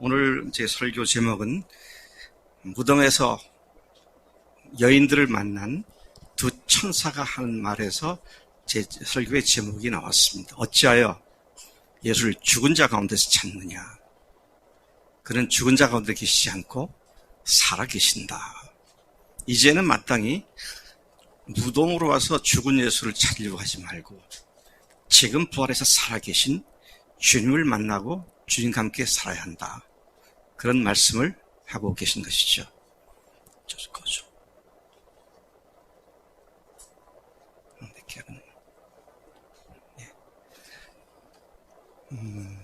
오늘 제 설교 제목은 무덤에서 여인들을 만난 두 천사가 하는 말에서 제 설교의 제목이 나왔습니다. 어찌하여 예수를 죽은 자 가운데서 찾느냐? 그는 죽은 자 가운데 계시지 않고 살아 계신다. 이제는 마땅히 무덤으로 와서 죽은 예수를 찾으려고 하지 말고 지금 부활해서 살아 계신 주님을 만나고 주님과 함께 살아야 한다. 그런 말씀을 하고 계신 것이죠. 저 거죠. 음,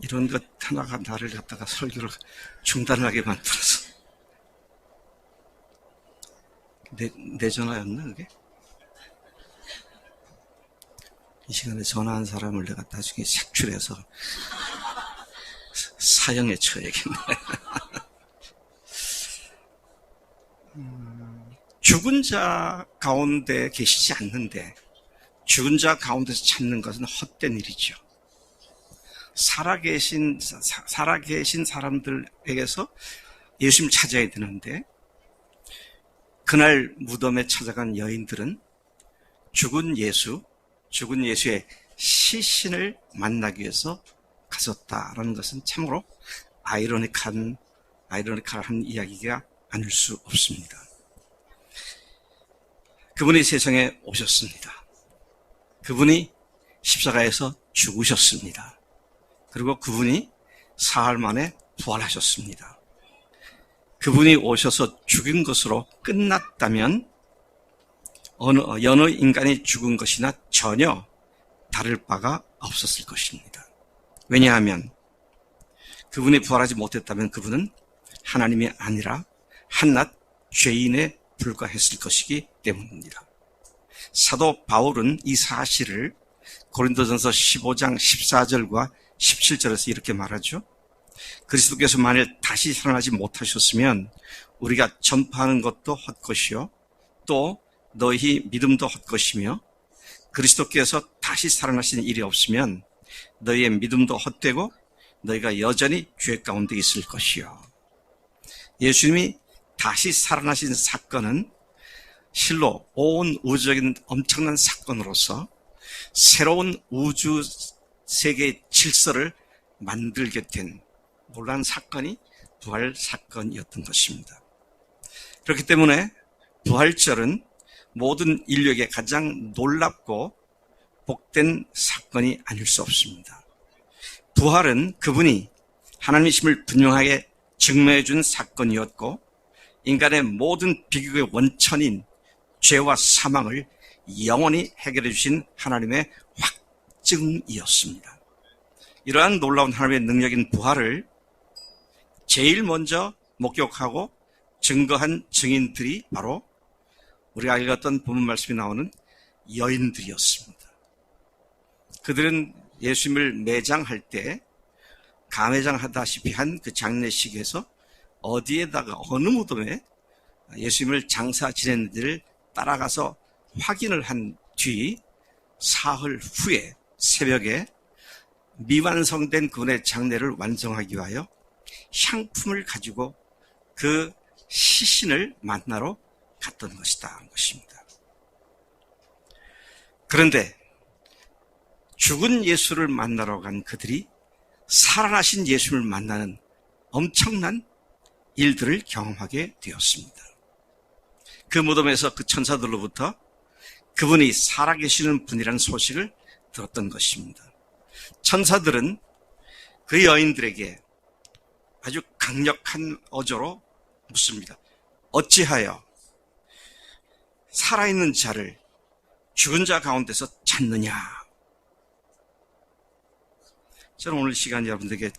이런 것 하나가 나를 갖다가 설교를 중단하게 만들어서 내, 내 전화였나 그게? 이 시간에 전화한 사람을 내가 나중에 색출해서 사형에 처해야겠네. 음, 죽은 자 가운데 계시지 않는데 죽은 자 가운데서 찾는 것은 헛된 일이죠. 살아계신 사- 살아계신 사람들에게서 예수님 찾아야 되는데 그날 무덤에 찾아간 여인들은 죽은 예수, 죽은 예수의 시신을 만나기 위해서 갔었다라는 것은 참으로 아이러니한, 아이러니한 이야기가 아닐 수 없습니다. 그분이 세상에 오셨습니다. 그분이 십자가에서 죽으셨습니다. 그리고 그분이 사흘 만에 부활하셨습니다. 그분이 오셔서 죽인 것으로 끝났다면 어느, 여느 인간이 죽은 것이나 전혀 다를 바가 없었을 것입니다. 왜냐하면 그분이 부활하지 못했다면 그분은 하나님이 아니라 한낱 죄인에 불과했을 것이기 때문입니다. 사도 바울은 이 사실을 고린도전서 15장 14절과 17절에서 이렇게 말하죠. 그리스도께서 만일 다시 살아나지 못하셨으면 우리가 전파하는 것도 헛것이요 또 너희 믿음도 헛것이며 그리스도께서 다시 살아나신 일이 없으면 너희의 믿음도 헛되고 너희가 여전히 죄 가운데 있을 것이요. 예수님이 다시 살아나신 사건은 실로 온 우주적인 엄청난 사건으로서 새로운 우주 세계의 질서를 만들게 된 놀란 사건이 부활 사건이었던 것입니다. 그렇기 때문에 부활절은 모든 인류에게 가장 놀랍고 복된 사건이 아닐 수 없습니다. 부활은 그분이 하나님이심을 분명하게 증명해 준 사건이었고 인간의 모든 비극의 원천인 죄와 사망을 영원히 해결해 주신 하나님의 확증이었습니다. 이러한 놀라운 하나님의 능력인 부활을 제일 먼저 목격하고 증거한 증인들이 바로 우리가 읽었던 본문 말씀이 나오는 여인들이었습니다. 그들은 예수님을 매장할 때 가매장하다시피 한 그 장례식에서 어디에다가 어느 무덤에 예수님을 장사 지냈는지를 따라가서 확인을 한 뒤 사흘 후에 새벽에 미완성된 그분의 장례를 완성하기 위하여 향품을 가지고 그 시신을 만나러 갔던 것이다. 하는 것입니다. 그런데 죽은 예수를 만나러 간 그들이 살아나신 예수를 만나는 엄청난 일들을 경험하게 되었습니다. 그 무덤에서 그 천사들로부터 그분이 살아계시는 분이라는 소식을 들었던 것입니다. 천사들은 그 여인들에게 아주 강력한 어조로 묻습니다. 어찌하여 살아있는 자를 죽은 자 가운데서 찾느냐? 저는 오늘 시간 여러분들에게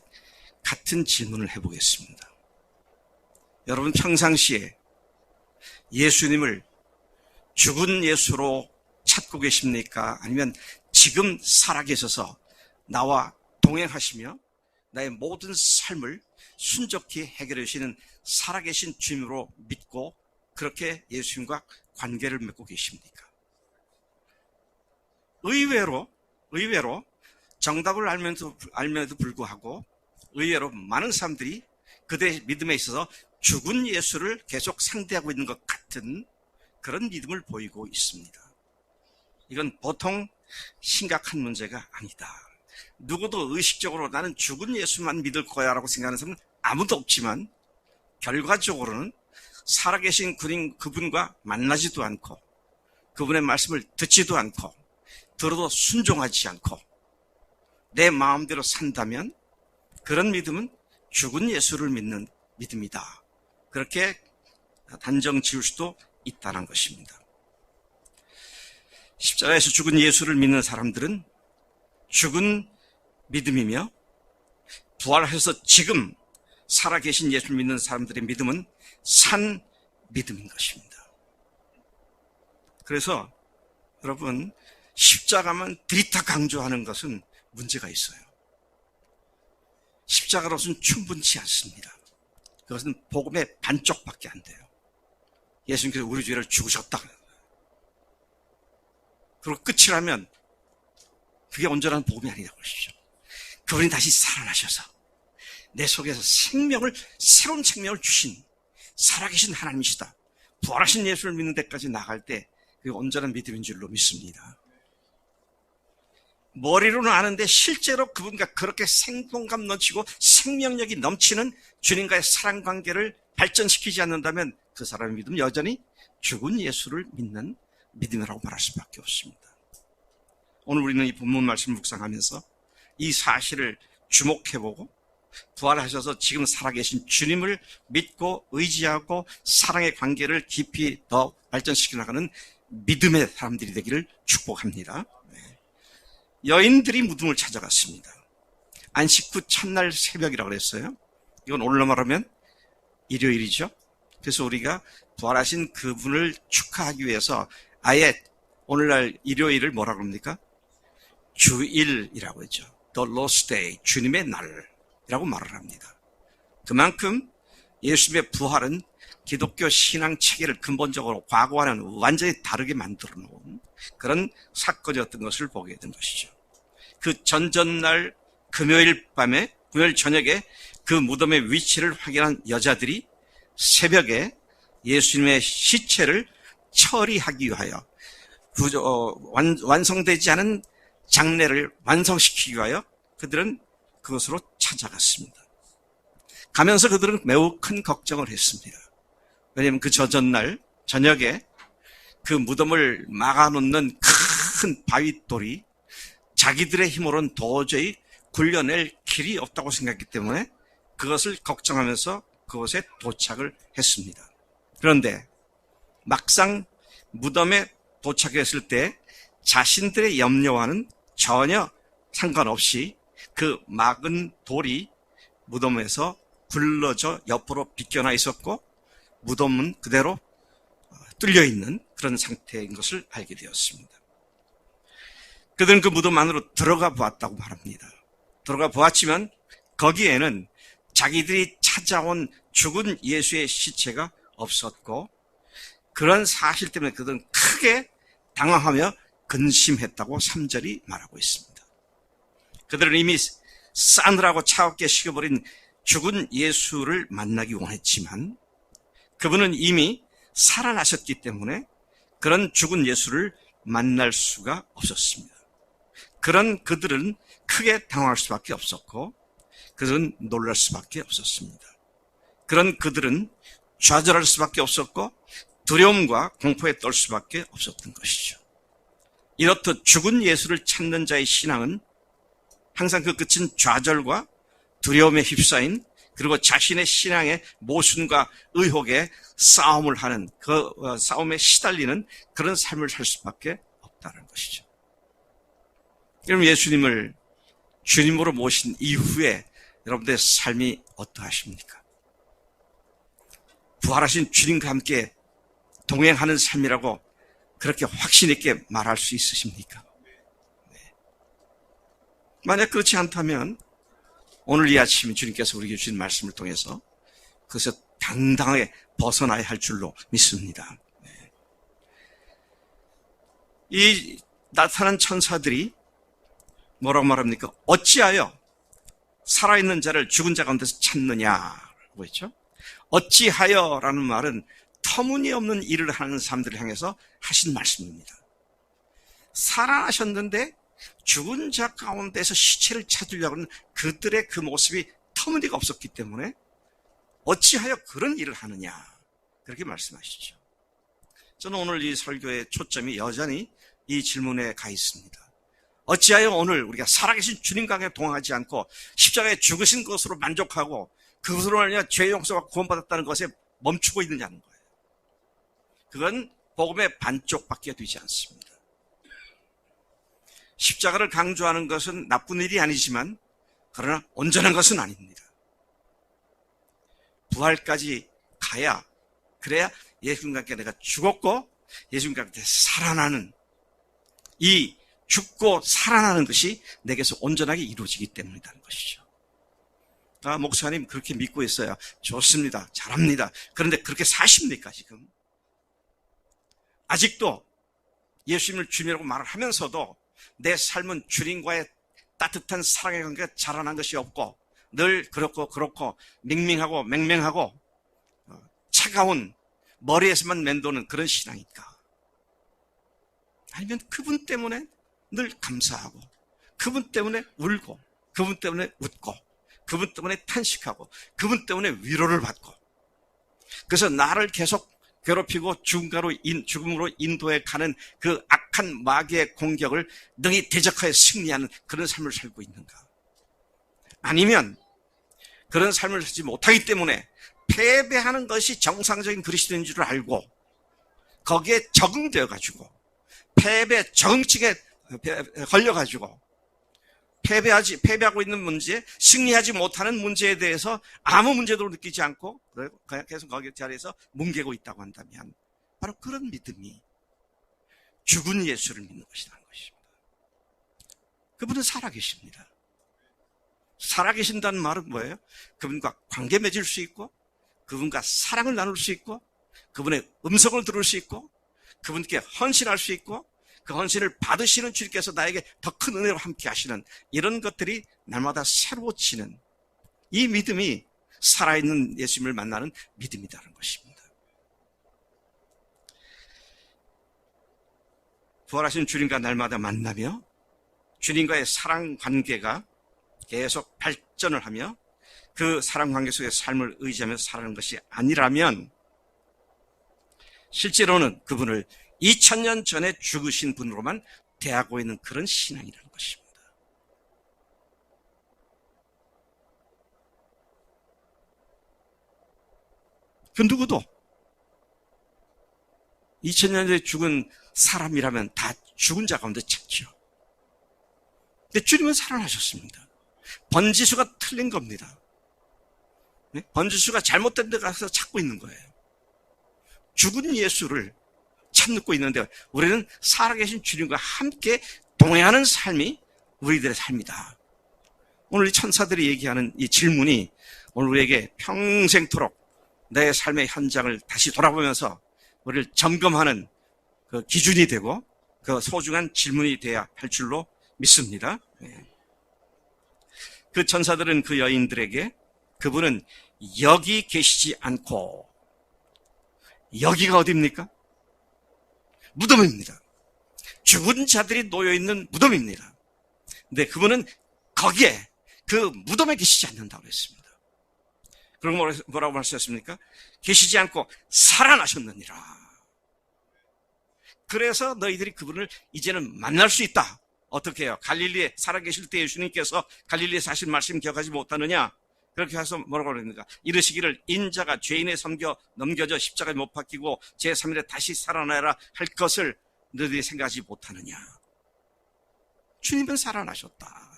같은 질문을 해보겠습니다. 여러분 평상시에 예수님을 죽은 예수로 찾고 계십니까? 아니면 지금 살아계셔서 나와 동행하시며 나의 모든 삶을 순적히 해결해 주시는 살아계신 주님으로 믿고 그렇게 예수님과 관계를 맺고 계십니까? 의외로, 의외로 정답을 알면서, 알면에도 불구하고 의외로 많은 사람들이 그들의 믿음에 있어서 죽은 예수를 계속 상대하고 있는 것 같은 그런 믿음을 보이고 있습니다. 이건 보통 심각한 문제가 아니다. 누구도 의식적으로 나는 죽은 예수만 믿을 거야 라고 생각하는 사람은 아무도 없지만 결과적으로는 살아계신 그린 그분과 만나지도 않고 그분의 말씀을 듣지도 않고 들어도 순종하지 않고 내 마음대로 산다면 그런 믿음은 죽은 예수를 믿는 믿음이다. 그렇게 단정 지을 수도 있다는 것입니다. 십자가에서 죽은 예수를 믿는 사람들은 죽은 믿음이며 부활해서 지금 살아계신 예수를 믿는 사람들의 믿음은 산 믿음인 것입니다. 그래서 여러분 십자가만 들이타 강조하는 것은 문제가 있어요. 십자가로서는 충분치 않습니다. 그것은 복음의 반쪽밖에 안 돼요. 예수님께서 우리 죄를 죽으셨다. 그리고 끝이라면 그게 온전한 복음이 아니라고 하시죠. 그분이 다시 살아나셔서 내 속에서 생명을 새로운 생명을 주신 살아계신 하나님이시다. 부활하신 예수를 믿는 데까지 나갈 때 그게 온전한 믿음인 줄로 믿습니다. 머리로는 아는데 실제로 그분과 그렇게 생동감 넘치고 생명력이 넘치는 주님과의 사랑 관계를 발전시키지 않는다면 그 사람의 믿음 여전히 죽은 예수를 믿는 믿음이라고 말할 수밖에 없습니다. 오늘 우리는 이 본문 말씀 묵상하면서 이 사실을 주목해보고 부활하셔서 지금 살아계신 주님을 믿고 의지하고 사랑의 관계를 깊이 더 발전시켜 나가는 믿음의 사람들이 되기를 축복합니다. 네. 여인들이 무덤을 찾아갔습니다. 안식 후 첫날 새벽이라고 그랬어요. 이건 오늘로 말하면 일요일이죠. 그래서 우리가 부활하신 그분을 축하하기 위해서 아예 오늘날 일요일을 뭐라고 합니까? 주일이라고 했죠. The Lord's Day, 주님의 날이라고 말을 합니다. 그만큼 예수님의 부활은 기독교 신앙 체계를 근본적으로 과거와는 완전히 다르게 만들어 놓은 그런 사건이었던 것을 보게 된 것이죠. 그 전전날 금요일 밤에, 금요일 저녁에 그 무덤의 위치를 확인한 여자들이 새벽에 예수님의 시체를 처리하기 위하여 어, 완성되지 않은 장례를 완성시키기 위하여 그들은 그것으로 찾아갔습니다. 가면서 그들은 매우 큰 걱정을 했습니다. 왜냐하면 그 저전날 저녁에 그 무덤을 막아놓는 큰 바위돌이 자기들의 힘으로는 도저히 굴려낼 길이 없다고 생각했기 때문에 그것을 걱정하면서 그곳에 도착을 했습니다. 그런데 막상 무덤에 도착했을 때 자신들의 염려와는 전혀 상관없이 그 막은 돌이 무덤에서 굴러져 옆으로 비껴나 있었고 무덤은 그대로 뚫려 있는 그런 상태인 것을 알게 되었습니다. 그들은 그 무덤 안으로 들어가 보았다고 말합니다. 들어가 보았지만 거기에는 자기들이 찾아온 죽은 예수의 시체가 없었고 그런 사실 때문에 그들은 크게 당황하며 근심했다고 3절이 말하고 있습니다. 그들은 이미 싸늘하고 차갑게 식어버린 죽은 예수를 만나기 원했지만 그분은 이미 살아나셨기 때문에 그런 죽은 예수를 만날 수가 없었습니다. 그런 그들은 크게 당황할 수밖에 없었고 그들은 놀랄 수밖에 없었습니다. 그런 그들은 좌절할 수밖에 없었고 두려움과 공포에 떨 수밖에 없었던 것이죠. 이렇듯 죽은 예수를 찾는 자의 신앙은 항상 그 끝은 좌절과 두려움에 휩싸인 그리고 자신의 신앙의 모순과 의혹에 싸움을 하는 그 어, 싸움에 시달리는 그런 삶을 살 수밖에 없다는 것이죠. 그럼 예수님을 주님으로 모신 이후에 여러분들의 삶이 어떠하십니까? 부활하신 주님과 함께 동행하는 삶이라고 그렇게 확신 있게 말할 수 있으십니까? 네. 만약 그렇지 않다면 오늘 이 아침 주님께서 우리에게 주신 말씀을 통해서 그것을 당당하게 벗어나야 할 줄로 믿습니다. 네. 이 나타난 천사들이 뭐라고 말합니까? 어찌하여 살아있는 자를 죽은 자 가운데서 찾느냐고 했죠. 어찌하여라는 말은 터무니없는 일을 하는 사람들을 향해서 하신 말씀입니다. 살아나셨는데 죽은 자 가운데서 시체를 찾으려고 하는 그들의 그 모습이 터무니가 없었기 때문에 어찌하여 그런 일을 하느냐 그렇게 말씀하시죠. 저는 오늘 이 설교의 초점이 여전히 이 질문에 가 있습니다. 어찌하여 오늘 우리가 살아계신 주님과 함께 동행하지 않고 십자가에 죽으신 것으로 만족하고 그것으로 말미암아 죄 용서가 구원받았다는 것에 멈추고 있느냐는 거예요. 그건 복음의 반쪽밖에 되지 않습니다. 십자가를 강조하는 것은 나쁜 일이 아니지만 그러나 온전한 것은 아닙니다. 부활까지 가야 그래야 예수님과 함께 내가 죽었고 예수님과 함께 살아나는 이 죽고 살아나는 것이 내게서 온전하게 이루어지기 때문이라는 것이죠. 아, 목사님 그렇게 믿고 있어요. 좋습니다. 잘합니다. 그런데 그렇게 사십니까, 지금? 아직도 예수님을 주님이라고 말을 하면서도 내 삶은 주님과의 따뜻한 사랑의 관계가 자라난 것이 없고 늘 그렇고 그렇고 밍밍하고 맹맹하고 어, 차가운 머리에서만 맴도는 그런 신앙일까? 아니면 그분 때문에 늘 감사하고 그분 때문에 울고 그분 때문에 웃고 그분 때문에 탄식하고 그분 때문에 위로를 받고 그래서 나를 계속 괴롭히고 죽음가로 인, 죽음으로 인도해 가는 그 악한 마귀의 공격을 능히 대적하여 승리하는 그런 삶을 살고 있는가? 아니면 그런 삶을 살지 못하기 때문에 패배하는 것이 정상적인 그리스도인 줄 알고 거기에 적응되어 가지고 패배 정치에 걸려 가지고 패배하지 패배하고 있는 문제, 승리하지 못하는 문제에 대해서 아무 문제도 느끼지 않고 그냥 계속 거기 자리에서 뭉개고 있다고 한다면 바로 그런 믿음이 죽은 예수를 믿는 것이라는 것입니다. 그분은 살아계십니다. 살아계신다는 말은 뭐예요? 그분과 관계 맺을 수 있고 그분과 사랑을 나눌 수 있고 그분의 음성을 들을 수 있고 그분께 헌신할 수 있고 그 헌신을 받으시는 주님께서 나에게 더 큰 은혜로 함께 하시는 이런 것들이 날마다 새로워지는 이 믿음이 살아있는 예수님을 만나는 믿음이라는 것입니다. 부활하신 주님과 날마다 만나며 주님과의 사랑 관계가 계속 발전을 하며 그 사랑 관계 속에 삶을 의지하며 살아가는 것이 아니라면 실제로는 그분을 2000년 전에 죽으신 분으로만 대하고 있는 그런 신앙이라는 것입니다. 그 누구도 2000년 전에 죽은 사람이라면 다 죽은 자 가운데 찾죠. 근데 주님은 살아나셨습니다. 번지수가 틀린 겁니다. 네? 번지수가 잘못된 데 가서 찾고 있는 거예요. 죽은 예수를 찾고 있는데 우리는 살아계신 주님과 함께 동행하는 삶이 우리들의 삶이다. 오늘 이 천사들이 얘기하는 이 질문이 오늘 우리에게 평생토록 내 삶의 현장을 다시 돌아보면서 우리를 점검하는 그 기준이 되고 그 소중한 질문이 돼야 할 줄로 믿습니다. 네. 그 천사들은 그 여인들에게 그분은 여기 계시지 않고 여기가 어디입니까? 무덤입니다. 죽은 자들이 놓여있는 무덤입니다. 근데 그분은 거기에 그 무덤에 계시지 않는다고 했습니다. 그럼 뭐라고 말씀하셨습니까? 계시지 않고 살아나셨느니라. 그래서 너희들이 그분을 이제는 만날 수 있다. 어떻게 해요? 갈릴리에 살아계실 때 예수님께서 갈릴리에서 하신 말씀 기억하지 못하느냐? 그렇게 해서 뭐라고 그럽니까? 이르시기를 인자가 죄인에 섬겨 넘겨져 십자가에 못 박히고 제3일에 다시 살아나라 할 것을 너희들이 생각하지 못하느냐. 주님은 살아나셨다.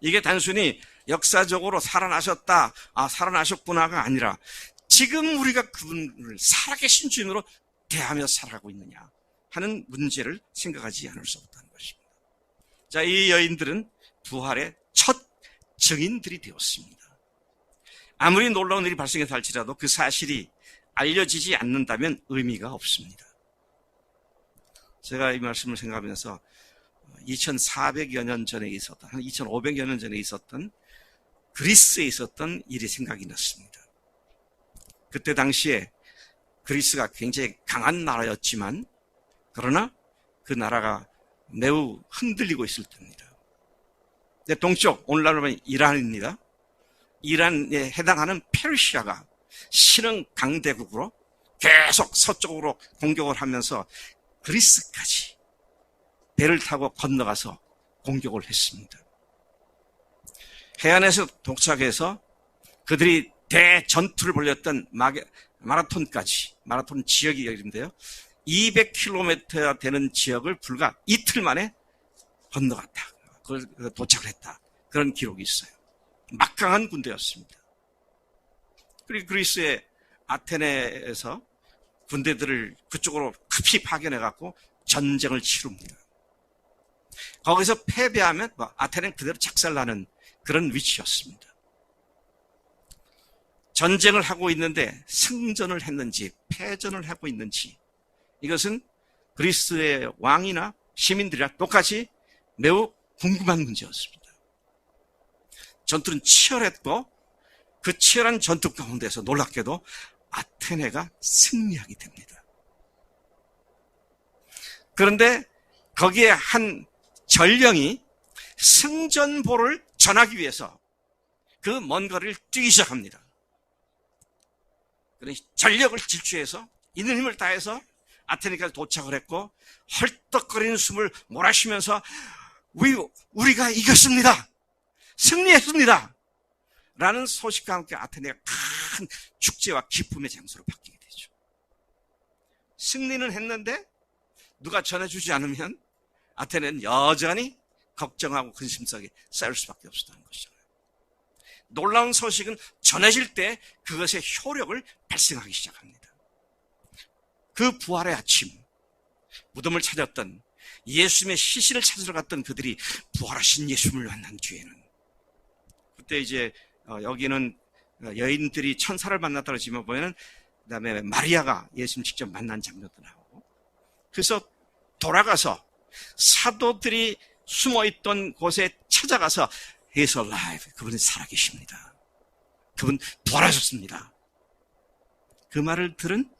이게 단순히 역사적으로 살아나셨다, 아, 살아나셨구나가 아니라 지금 우리가 그분을 살아계신 주인으로 대하며 살아가고 있느냐 하는 문제를 생각하지 않을 수 없다는 것입니다. 자, 이 여인들은 부활의 첫 증인들이 되었습니다. 아무리 놀라운 일이 발생해서 할지라도 그 사실이 알려지지 않는다면 의미가 없습니다. 제가 이 말씀을 생각하면서 2400여 년 전에 있었던, 한 2500여 년 전에 있었던 그리스에 있었던 일이 생각이 났습니다. 그때 당시에 그리스가 굉장히 강한 나라였지만, 그러나 그 나라가 매우 흔들리고 있을 때입니다. 네, 동쪽, 오늘날로 보면 이란입니다. 이란에 해당하는 페르시아가 신흥 강대국으로 계속 서쪽으로 공격을 하면서 그리스까지 배를 타고 건너가서 공격을 했습니다. 해안에서 도착해서 그들이 대전투를 벌였던 마라톤까지, 마라톤 지역이 여기인데요. 200km 되는 지역을 불과 이틀 만에 건너갔다. 그걸 도착을 했다. 그런 기록이 있어요. 막강한 군대였습니다. 그리고 그리스의 아테네에서 군대들을 그쪽으로 급히 파견해 갖고 전쟁을 치릅니다. 거기서 패배하면 뭐 아테네는 그대로 작살나는 그런 위치였습니다. 전쟁을 하고 있는데 승전을 했는지 패전을 하고 있는지 이것은 그리스의 왕이나 시민들이랑 똑같이 매우 궁금한 문제였습니다. 전투는 치열했고 그 치열한 전투 가운데서 놀랍게도 아테네가 승리하게 됩니다. 그런데 거기에 한 전령이 승전보를 전하기 위해서 그 먼 거리를 뛰기 시작합니다. 그래 전력을 질주해서 있는 힘을 다해서 아테네까지 도착을 했고 헐떡거리는 숨을 몰아쉬면서 우리, 우리가 이겼습니다. 승리했습니다. 라는 소식과 함께 아테네가 큰 축제와 기쁨의 장소로 바뀌게 되죠. 승리는 했는데 누가 전해주지 않으면 아테네는 여전히 걱정하고 근심 속에 쌓일 수밖에 없었다는 것이잖아요. 놀라운 소식은 전해질 때 그것의 효력을 발생하기 시작합니다. 그 부활의 아침, 무덤을 찾았던 예수님의 시신을 찾으러 갔던 그들이 부활하신 예수님을 만난 뒤에는 그때 이제 어, 여기는 여인들이 천사를 만났다고 지금 보면은 그다음에 마리아가 예수님 직접 만난 장면도 나오고 그래서 돌아가서 사도들이 숨어 있던 곳에 찾아가서 He's alive. 그분이 살아계십니다. 그분 부활하셨습니다. 그 말을 들은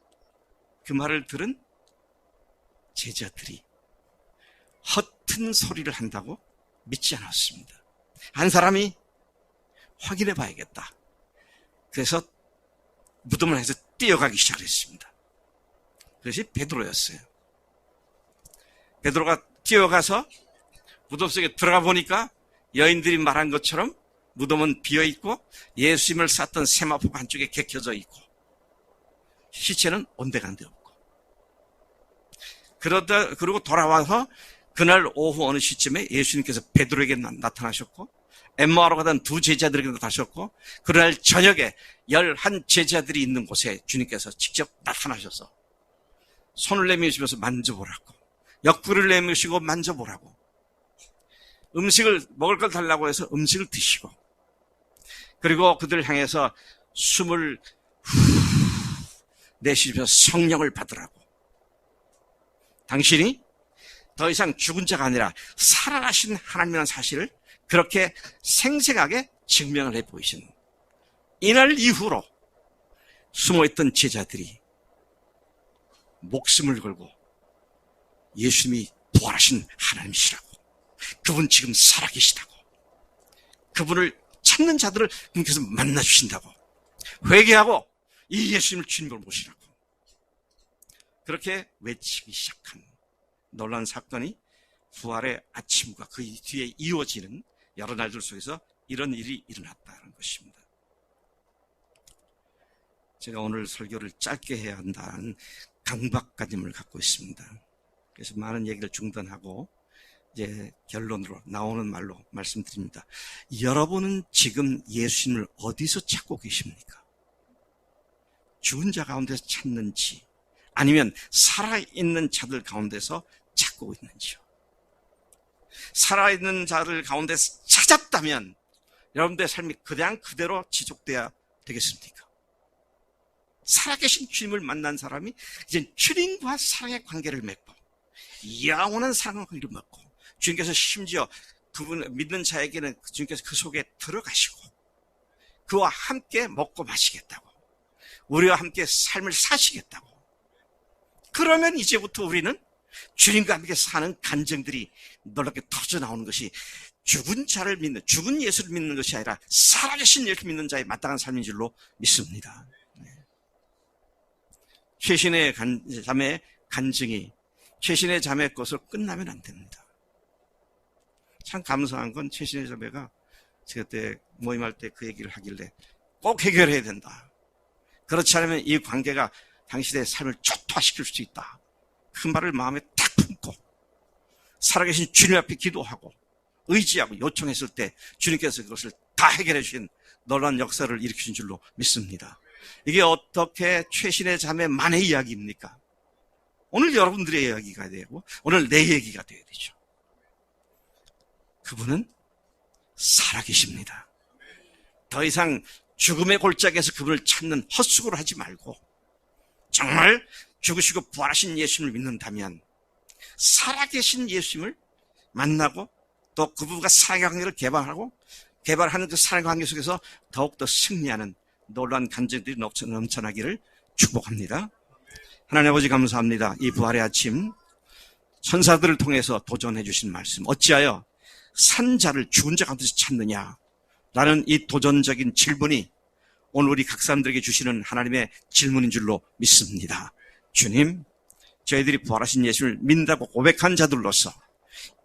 그 말을 들은 제자들이 허튼 소리를 한다고 믿지 않았습니다. 한 사람이 확인해 봐야겠다. 그래서 무덤을 해서 뛰어가기 시작했습니다. 그것이 베드로였어요. 베드로가 뛰어가서 무덤 속에 들어가 보니까 여인들이 말한 것처럼 무덤은 비어 있고 예수님을 쌌던 세마포가 한쪽에 객혀져 있고 시체는 온데간데 없고 그러다 그리고 돌아와서 그날 오후 어느 시점에 예수님께서 베드로에게 나타나셨고 엠마로 가던 두 제자들에게 나타나셨고 그날 저녁에 열한 제자들이 있는 곳에 주님께서 직접 나타나셔서 손을 내미시면서 만져보라고 옆구리를 내미시고 만져보라고 음식을 먹을 걸 달라고 해서 음식을 드시고 그리고 그들을 향해서 숨을 후 내쉬면서 성령을 받으라고. 당신이 더 이상 죽은 자가 아니라 살아나신 하나님이라는 사실을 그렇게 생생하게 증명을 해 보이신 이날 이후로 숨어있던 제자들이 목숨을 걸고 예수님이 부활하신 하나님이시라고 그분 지금 살아계시다고 그분을 찾는 자들을 그분께서 만나주신다고 회개하고 이 예수님을 주님으로 모시라고 그렇게 외치기 시작한 놀란 사건이 부활의 아침과 그 뒤에 이어지는 여러 날들 속에서 이런 일이 일어났다는 것입니다. 제가 오늘 설교를 짧게 해야 한다는 강박관념을 갖고 있습니다. 그래서 많은 얘기를 중단하고 이제 결론으로 나오는 말로 말씀드립니다. 여러분은 지금 예수님을 어디서 찾고 계십니까? 죽은 자 가운데서 찾는지 아니면 살아있는 자들 가운데서 찾고 있는지요. 살아있는 자들 가운데 찾았다면 여러분들의 삶이 그냥 그대로 지속돼야 되겠습니까? 살아계신 주님을 만난 사람이 이제 주님과 사랑의 관계를 맺고 영원한 사랑을 맺고 주님께서 심지어 그분 믿는 자에게는 주님께서 그 속에 들어가시고 그와 함께 먹고 마시겠다고 우리와 함께 삶을 사시겠다고 그러면 이제부터 우리는 주님과 함께 사는 간증들이 놀랍게 터져 나오는 것이 죽은 자를 믿는 죽은 예수를 믿는 것이 아니라 살아계신 예수 믿는 자의 마땅한 삶인 줄로 믿습니다. 네. 최신의 간, 자매 간증이 최신의 자매 것으로 끝나면 안 됩니다. 참 감사한 건 최신의 자매가 제가 그때 모임할 때 그 얘기를 하길래 꼭 해결해야 된다. 그렇지 않으면 이 관계가 당신의 삶을 초토화시킬 수 있다. 그 말을 마음에 탁 품고 살아계신 주님 앞에 기도하고 의지하고 요청했을 때 주님께서 그것을 다 해결해 주신 놀라운 역사를 일으키신 줄로 믿습니다. 이게 어떻게 최신의 자매만의 이야기입니까? 오늘 여러분들의 이야기가 되고 오늘 내 얘기가 되어야 되죠. 그분은 살아계십니다. 더 이상 죽음의 골짜기에서 그분을 찾는 헛수고를 하지 말고 정말 죽으시고 부활하신 예수님을 믿는다면 살아계신 예수님을 만나고 또 그분과 사랑의 관계를 개발하고 개발하는 그 사랑의 관계 속에서 더욱더 승리하는 놀라운 간증들이 넘쳐- 넘쳐나기를 축복합니다. 하나님 아버지 감사합니다. 이 부활의 아침 천사들을 통해서 도전해 주신 말씀 어찌하여 산자를 죽은 자 가운데서 찾느냐 라는 이 도전적인 질문이 오늘 우리 각 사람들에게 주시는 하나님의 질문인 줄로 믿습니다. 주님, 저희들이 부활하신 예수를 믿는다고 고백한 자들로서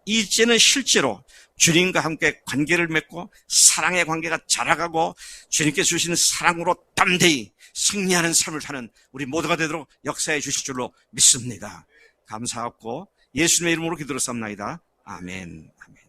이제는 실제로 주님과 함께 관계를 맺고 사랑의 관계가 자라가고 주님께 주시는 사랑으로 담대히 승리하는 삶을 사는 우리 모두가 되도록 역사해 주실 줄로 믿습니다. 감사하고 예수님의 이름으로 기도를 쌉나이다. 아멘. 아멘.